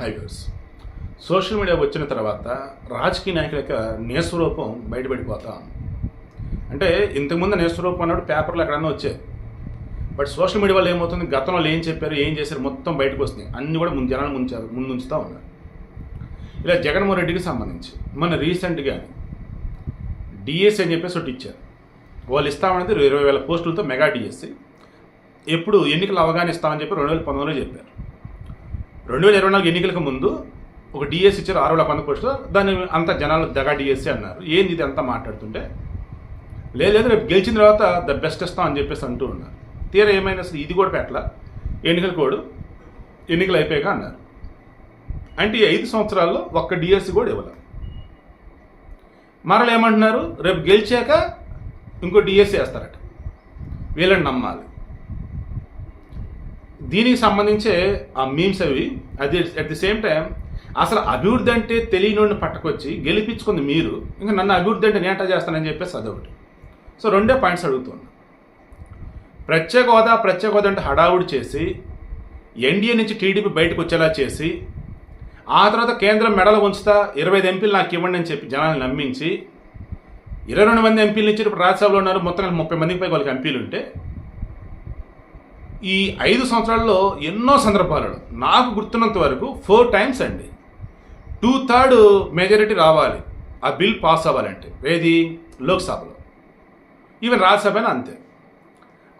Highways social media వచ్చిన తర్వాత రాజకీయ నాయకుల యొక్క నేస్వరూపం బయటపడిపోతా అంటే ఇంతకుముందు నేస్వరూపం అన్నప్పుడు పేపర్లు ఎక్కడన్నా వచ్చాయి. బట్ సోషల్ మీడియా వల్ల ఏమవుతుంది? గతంలో ఏం చెప్పారు ఏం చేశారు మొత్తం బయటకు వస్తున్నాయి. అన్నీ కూడా ముందు జనాలు ముంచారు ముందుంచుతూ ఉన్నారు. ఇలా జగన్మోహన్ రెడ్డికి సంబంధించి మన రీసెంట్గా డిఎస్సీ అని చెప్పేసి ఒకటి ఇచ్చారు. వాళ్ళు ఇస్తామనేది ఇరవై వేల పోస్టులతో మెగా డిఎస్సి ఎప్పుడు ఎన్నికలు అవగాహన ఇస్తామని చెప్పి రెండు వేల పంతొమ్మిదిలో చెప్పారు. రెండు వేల ఇరవై నాలుగు ఎన్నికలకు ముందు ఒక డిఎస్సి ఇచ్చారు ఆరు వేల పంద పోస్టులు. దాన్ని అంత జనాలు దగా డిఎస్సి అన్నారు. ఏంది ఇది అంతా మాట్లాడుతుంటే లేదు లేదు రేపు గెలిచిన తర్వాత ద బెస్ట్ ఇస్తాం అని చెప్పేసి అంటూ ఉన్నారు. తీరా ఏమైనా అసలు ఇది కూడా పెట్టల? ఎన్నికల కోడ్ ఎన్నికలు అయిపోయాక అన్నారు. అంటే ఈ ఐదు సంవత్సరాల్లో ఒక్క డిఎస్సి కూడా ఇవ్వలేదు మరలు ఏమంటున్నారు? రేపు గెలిచాక ఇంకో డిఎస్సి వేస్తారట. వీళ్ళని నమ్మాలి. దీనికి సంబంధించే ఆ మీమ్స్ అవి అది అట్ ది సేమ్ టైం అసలు అభివృద్ధి అంటే తెలియని పట్టుకొచ్చి గెలిపించుకుంది మీరు. ఇంకా నన్ను అభివృద్ధి అంటే నేట చేస్తానని చెప్పేసి అదొకటి. సో రెండే పాయింట్స్ అడుగుతున్నాను ప్రత్యేక హోదా ప్రత్యేక హోదా అంటే హడావుడి చేసి ఎన్డీఏ నుంచి టీడీపీ బయటకు వచ్చేలా చేసి ఆ తర్వాత కేంద్రం మెడలు ఉంచుతా ఇరవై ఐదు ఎంపీలు నాకు ఇవ్వండి అని చెప్పి జనాన్ని నమ్మించి ఇరవై రెండు మంది ఎంపీలు నుంచి ఇప్పుడు రాజ్యసభలో ఉన్నారు మొత్తం ముప్పై మందికి పైకి వాళ్ళకి ఎంపీలు ఉంటే ఈ ఐదు సంవత్సరాల్లో ఎన్నో సందర్భాలలో నాకు గుర్తున్నంత వరకు ఫోర్ టైమ్స్ అండి. టూ థర్డ్ మెజారిటీ రావాలి. ఆ బిల్ పాస్ అవ్వాలంటే. ఏది? లోక్సభలో. ఈవెన్ రాజ్యసభ అంతే.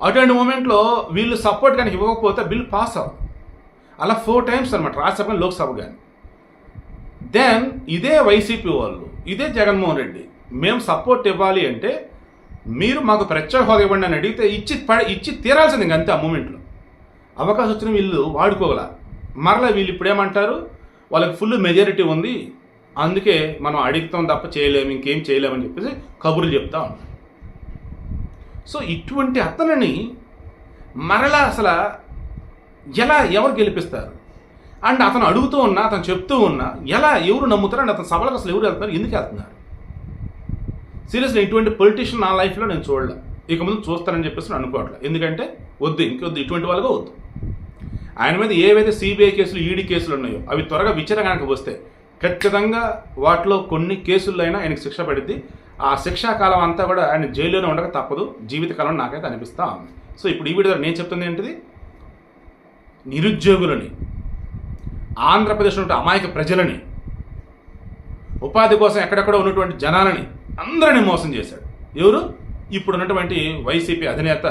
అటువంటి మూమెంట్లో వీళ్ళు సపోర్ట్ కానీ ఇవ్వకపోతే బిల్ పాస్ అవ్వదు. అలా ఫోర్ టైమ్స్ అనమాట రాజ్యసభ కానీ లోక్సభ కానీ. దెన్ ఇదే వైసీపీ వాళ్ళు ఇదే జగన్మోహన్ రెడ్డి. మేము సపోర్ట్ ఇవ్వాలి అంటే మీరు మాకు ప్రత్యేక హోదా ఇవ్వండి అని అడిగితే ఇచ్చి పడ ఇచ్చి తీరాల్సింది ఇంక అంతే ఆ మూమెంట్లో అవకాశం వచ్చిన వీళ్ళు వాడుకోగల మరలా వీళ్ళు ఇప్పుడు ఏమంటారు? వాళ్ళకి ఫుల్ మెజారిటీ ఉంది. అందుకే మనం అడుగుతాం తప్ప చేయలేము ఇంకేం చేయలేమని చెప్పేసి కబుర్లు చెప్తా ఉంటాం సో ఇటువంటి అతనిని మరలా అసలు ఎలా ఎవరు గెలిపిస్తారు? అండ్ అతను అడుగుతూ ఉన్నా అతను చెప్తూ ఉన్నా ఎలా ఎవరు నమ్ముతారు? అండ్ అతను సభలకు అసలు ఎవరు వెళ్తున్నారు? ఎందుకు వెళ్తున్నారు? సీరియస్లీ ఇటువంటి పొలిటీషియన్ నా లైఫ్లో నేను చూడలే. ఇక ముందు చూస్తానని చెప్పేసి నేను అనుకోవట్లేదు ఎందుకంటే వద్దు ఇంకొద్దు ఇటువంటి వాళ్ళగా వద్దు. ఆయన మీద ఏవైతే సిబిఐ కేసులు ఈడీ కేసులు ఉన్నాయో అవి త్వరగా విచారణకు వస్తే ఖచ్చితంగా వాటిలో కొన్ని కేసుల్లో అయినా ఆయనకు శిక్ష పడిద్ది. ఆ శిక్షా కాలం అంతా కూడా ఆయన జైల్లోనే ఉండక తప్పదు. జీవితకాలం నాకైతే అనిపిస్తా ఉంది. సో ఇప్పుడు ఈ వీడియో నేను చెప్తుంది ఏంటిది? నిరుద్యోగులని ఆంధ్రప్రదేశ్ ఉన్న అమాయక ప్రజలని ఉపాధి కోసం ఎక్కడెక్కడ ఉన్నటువంటి జనాలని అందరిని మోసం చేశాడు. ఎవరు? ఇప్పుడు ఉన్నటువంటి వైసీపీ అధినేత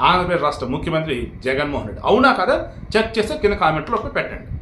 ఆంధ్రప్రదేశ్ రాష్ట్ర ముఖ్యమంత్రి జగన్మోహన్ రెడ్డి. అవునా కదా? చెక్ చేస్తే కింద కామెంట్లో పెట్టండి.